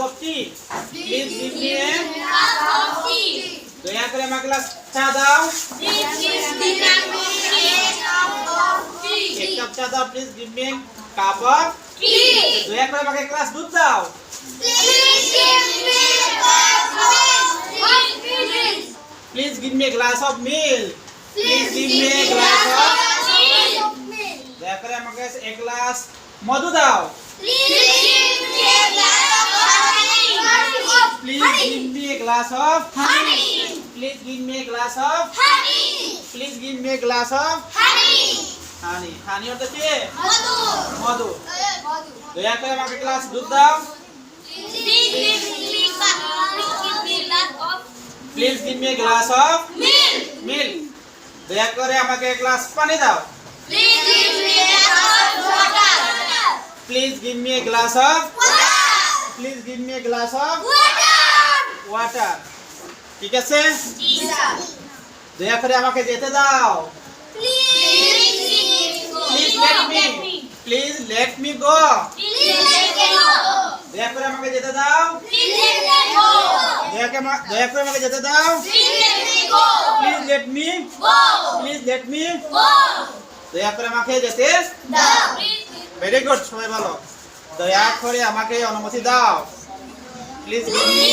of tea? Please give me a দয়া করে আমাকে গ্লাস চা দাও এক কাপ চা দাও please give me cup of দয়া করে আমাকে গ্লাস দুধ দাও প্লিজ প্লিজ দয়া করে এক গ্লাস মধু দাও please give me glass of please give me glass of please give me glass of honey honey অর্থ কি মধু দয়া করে আমাকে গ্লাস দুধ দাও please give me glass of milk দয়া করে আমাকে এক গ্লাস পানি দাও please give me a glass of please give me a glass of water ঠিক আছে? দয়া করে আমাকে যেতে দাও। Please let me please let me go দয়া করে আমাকে যেতে দাও। দয়া করে আমাকে যেতে দাও। Please let me please let me দয়া করে আমাকে যেতে ভেরি গুড সবাই ভালো দয়া করে আমাকে অনুমতি দাও। Please give me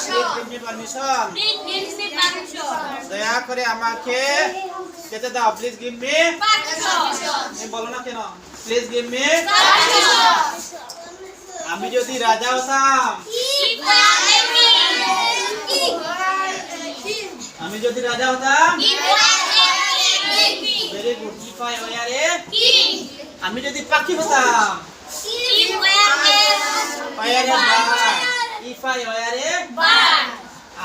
please give me permission দয়া করে আমাকে যেতে দাও প্লিজ গিভ মি বলো না কেন প্লিজ গিভ মি আমি যদি রাজা হতাম আমি যদি রাজা হতাম ভেরি গুড ইফাই ওয়ারে আমি যদি পাখি হতাম ওয়ারে বার্ড ইফাই ওয়ারে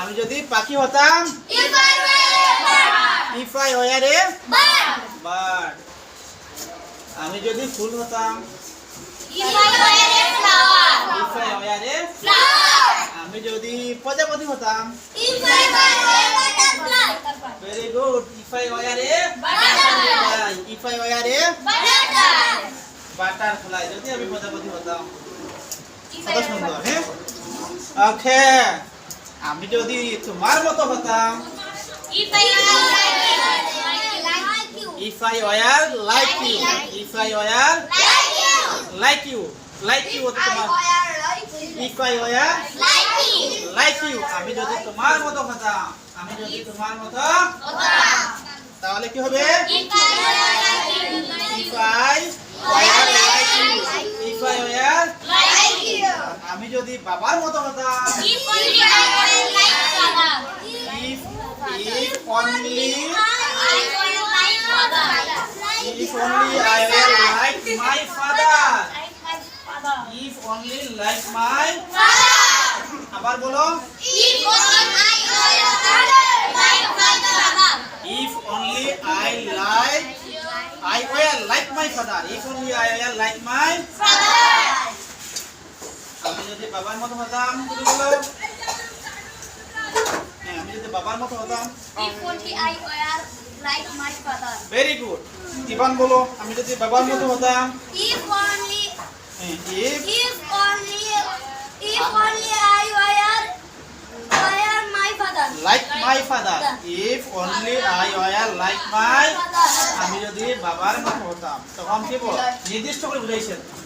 আমি যদি পাখি হতাম? ইফাই ওয়ারে বার্ড আমি যদি ফুল হতাম? ইফাই ওয়ারে আমি যদি প্রজাপতি হতাম? Very good if I were if I were butterfly যদি আমি প্রজাপতি হতাম কত সুন্দর হ্যাঁ? ওকে, আমি যদি তোমার মতো হতাম if I were like you if I were like you like you তোমার if I were like you আমি যদি তোমার মতো হতাম, আমি যদি তোমার মতো তাহলে কি হবে I were like you if I were আমি যদি বাবার মতো হতাম if if only if only I were like my father if only like my আবার বলো। If only I like, I wear like my father. If only I wear like my আমি যদি বাবার মতো হতাম, তুমি বলো। হ্যাঁ আমি যদি বাবার মতো হতাম। ভেরি গুড ইভান, বলো, আমি যদি বাবার মতো হতাম। were my father. like my father. If only I wear আমি যদি বাবার মতো হতাম, তখন কি বল? নির্দিষ্ট করে বুঝাইছেন।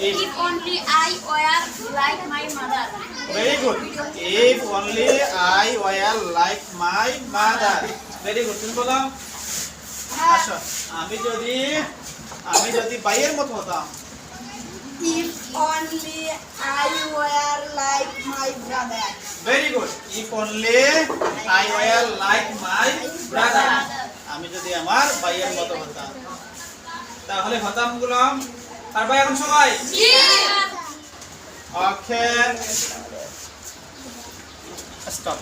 If, if if only I were like my mother. Very good. If only I were like my mother. Very good. তুমি বলো আচ্ছা আমি যদি আমি যদি বাইয়ের মতো হতাম If only I were like my brother. Very good if only I were like my brother আমি যদি আমার ভাইয়ের মতো হতাম তাহলে হতাম গুলাম তারপর এখন সবাই? Okay stop